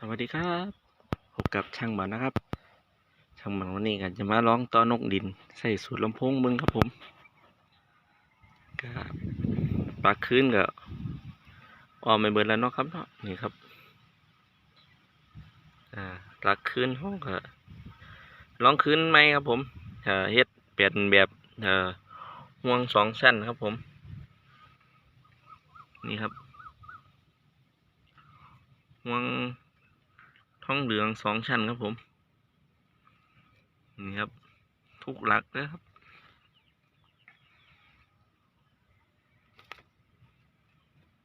สวัสดีครับ พบกับช่างบันนะครับ ช่างบันวันนี้กันจะมาร้องต้อนกดิน ใส่สูตรลำโพงมึงครับผมก็ปากคืนก็ออมไปเบิดแล้วเนาะครับเนาะนี่ครับอ่าปากคืนห้องก็ร้องคืนไหมครับผมเอ่อเฮ็ดเปลี่ยนแบบเอ่อห่วงสองชั้นครับผม นี่ครับห่วง ท้องเหลืองสองชั้นครับผม นี่ครับ ทุกหลักเลยครับ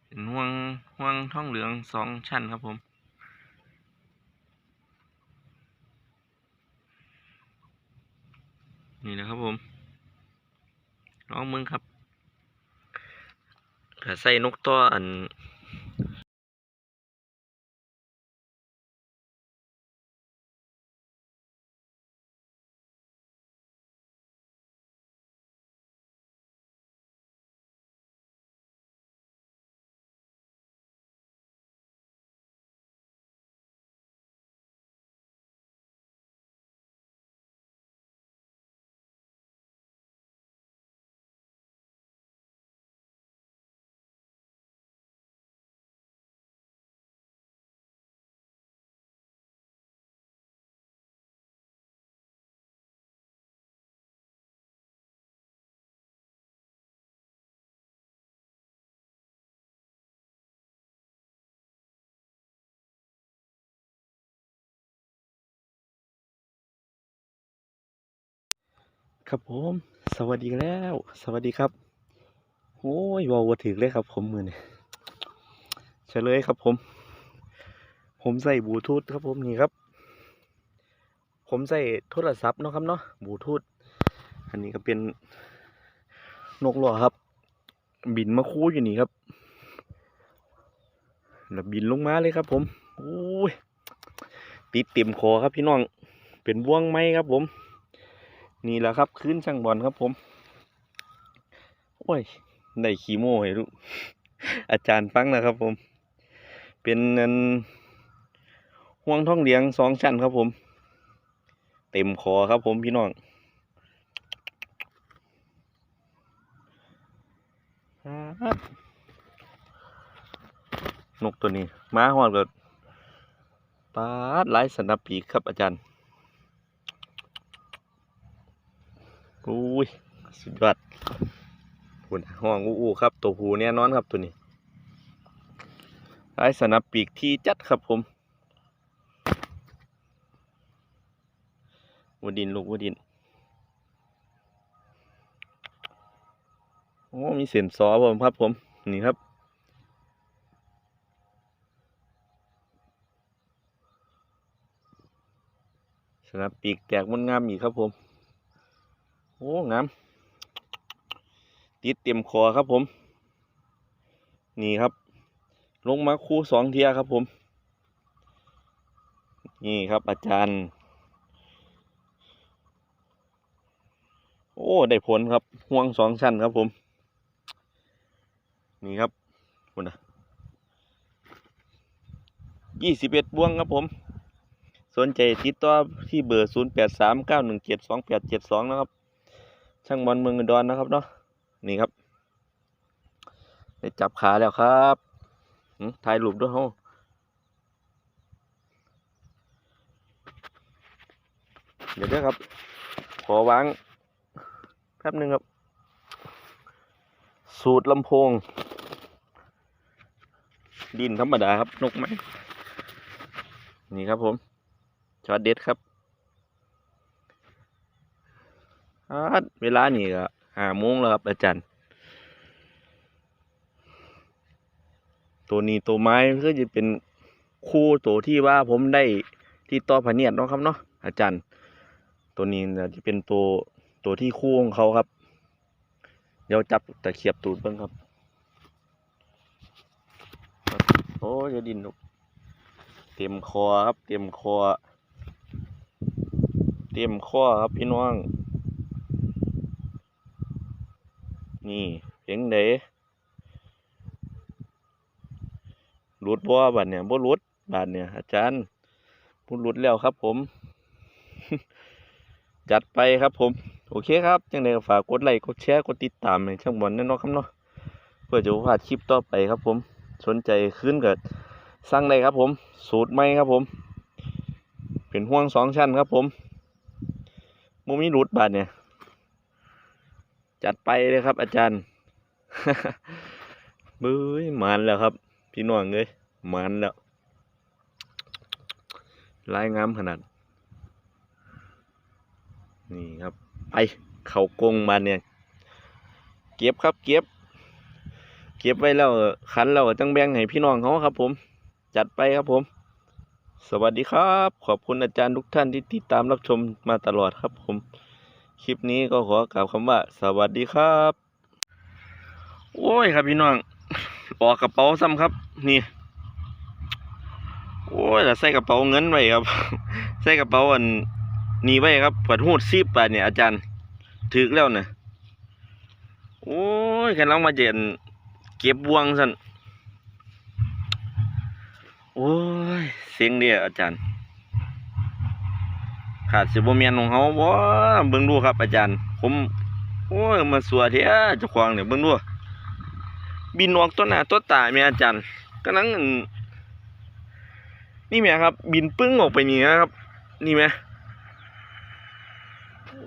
เป็นห่วงห่วงท้องเหลืองสองชั้นครับผม นี่นะครับผมลองมึงครับใส่นกตัวอัน ครับผม สวัสดีแล้ว สวัสดีครับ โอ้ยเวาวถึกเลยครับ ผมมือนี่เฉลยครับผม ผมใส่บลูทูธครับผมนี่ครับ ผมใส่โทรศัพท์เนาะครับเนาะบลูทูธอันนี้ก็เป็นนกหลอครับ บินมาคู่อยู่นี่ครับแล้วบินลงมาเลยครับ ผมโอ้ยติดเต็มคอครับพี่น้อง เป็นบ่วงไหมครับผม นี่แหละครับขึ้นช่างบอลครับผม โอ้ยได้ขีโม่ให้ลูกอาจารย์ฟังนะครับผม เป็นนันห่วงท่องเลี้ยงสองชั้นครับผม เต็มคอครับผมพี่น้องนกตัวนี้ ม้าหอดก็ปาดหลายสนับปีกครับอาจารย์ อุ้ยสุดยอดหุ่นห้องอู้ๆครับ ตัวหูแน่นอนครับตัวนี้ไอ้สนับปีกที่จัดครับผมวดินลูกวดิน โอ้ มีเสียนซอผมครับผม นี่ครับ สนับปีกแตกมันงามอีกครับผม โอ้งามติดเต็มคอครับผม นี่ครับ ลงมาคู่สองเทียครับผม นี่ครับอาจารย์ โอ้ ได้ผลครับห่วงสองชั้นครับผม นี่ครับคุณนะยี่สิบเอ็ดบ่วงครับผม สนใจติดต่อที่เบอร์ศูนย์แปดสามเก้าหนึ่งเจ็ดสองแปดเจ็ดสองนะครับ ช่างบอลเมืองอุดรนะครับเนาะนี่ครับได้จับขาแล้วครับถ่ายรูปด้วยเฮาเดี๋ยวด้ครับ ขอวางแป๊บหนึ่งครับ สูตรลำโพง ดินธรรมดาครับ นกไหมนี่ครับผมช็อตเด็ดครับ อ่า เวลานี่ก็ห้าโมงแล้วครับ อาจารย์ ตัวนี้ตัวไม้ก็จะเป็นคู่ตัวที่ว่าผมได้ที่ต่อพเนียดเนาะครับเนาะอาจารย์ ตัวนี้จะเป็นตัวตัวที่คู่ของเขาครับ เดี๋ยวจับตะเขียบตูดเบิ่งครับ โอ้ยดินลูกเต็มคอครับ เต็มคอ เต็มคอครับพี่น้อง นี่เพียงเดหลุดบ่บัดเนี่ยบ่หลุดบาทเนี่ย อาจารย์พูดหลุดแล้วครับผม จัดไปครับผม โอเคครับจังไดก็ฝากกดไลค์กดแชร์กดติดตามให้ช่างบอลแน่นอนครับเนาะเพื่อจะพลาดคลิปต่อไปครับ ผม สนใจขึ้นเกิดสั่งได้ครับผม สูตรใหมครับผม เป็นห่วงสองชั้นครับผมมุมีหลุดบาทเนี่ย จัดไปเลยครับ อาจารย์เบ้ยมันแล้วครับ พี่น้องเลยมันแล้วลายงามขนาด นี่ครับไปเขากงมาเนี่ย เก็บครับ เก็บ เก็บไว้แล้วคันแล้วก็จังแบ่งให้พี่น้องเขาครับ ผม จัดไปครับผม สวัสดีครับ ขอบคุณอาจารย์ทุกท่านที่ติดตามรับชมมาตลอดครับผม คลิปนี้ก็ขอกล่าวคำว่า สวัสดีครับ โอ้ยครับพี่น้องออกกระเป๋าซ้ำครับ นี่ โอ้ยแล้วใส่กระเป๋าเงินไว้ครับ ใส่กระเป๋าอันนี้ไว้ครับผัดหูดซีบบาทเนี่ยอาจารย์ถึกแล้วเนะโอ้ยแค่ลังมาเจนเก็บบวงสันโอ้ย เสียงเดียอาจารย์ ขาดสิบเมียนของเขาบ่เบิ่งดูครับอาจารย์ ผมโอ้ยมาสัวเทียจ้าของเนี่ยเบิ่งดูบินออกตัวหน้าตัวตาแม่อาจารย์กำลังอั่นนี่แม่ครับ บินปึ้งออกไปนี่นะครับ นี่แม่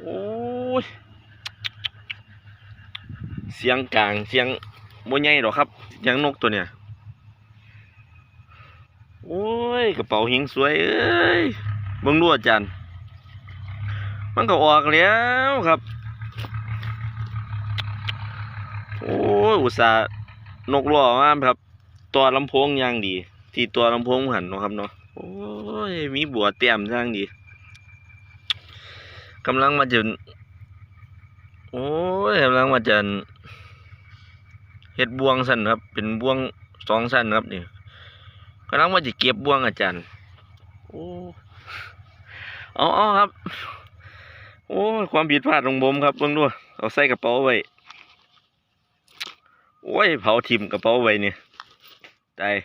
โอ้ยเสียงกลางเสียงบ่ใหญ่หรอครับเสียงนกตัวเนี่ยโอ้ยกระเป๋าหิงสวยเอ้ยเบิ่งดูอาจารย์ มันก็ออกแล้วครับ โอ้ยอุตส่าห์นกรั่วมากครับ ตัวลำโพงย่างดี ที่ตัวลำโพงหันนะครับเนาะโอ้ยมีบัวเต็มย่างดีกำลังมาจนโอ้ยกำลังมาจนเฮ็ดบ่วงสั้นครับ เป็นบ่วงสองสั้นครับนี่กำลังมาจะเก็บบ่วงอาจารย์โอ้เอาเอาครับ โอ้ความผิดพลาดของผมครับเบิ่งดูเอาใส่กระเป๋าไว้โอ้ยเผาทิมกระเป๋าไว้เนี่ยตาย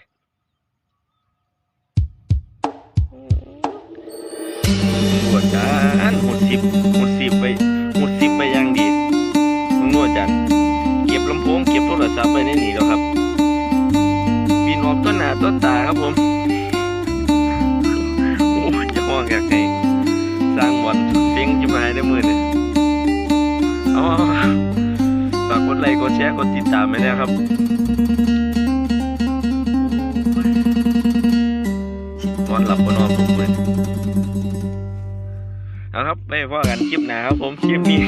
ปวจานหมดสิบหมดสิบไปหมดสิบไปอย่างดีเบิ่งดูอาจารย์เก็บลำโพงเก็บโทรศัพท์ไปในนี่แล้วครับบินออกต้นหน้าต้นตาครับผมโอ้ยจะห้องอยากให้สร้างบอล เสียงจะมายได้มือเนี่ยเอาฝากกดไลค์กดแชร์กดติดตามไปนะครับนอนหลับบนนอนผมเลยเอาครับไปพ่อกันคลิปหนาครับผมคลิปนี้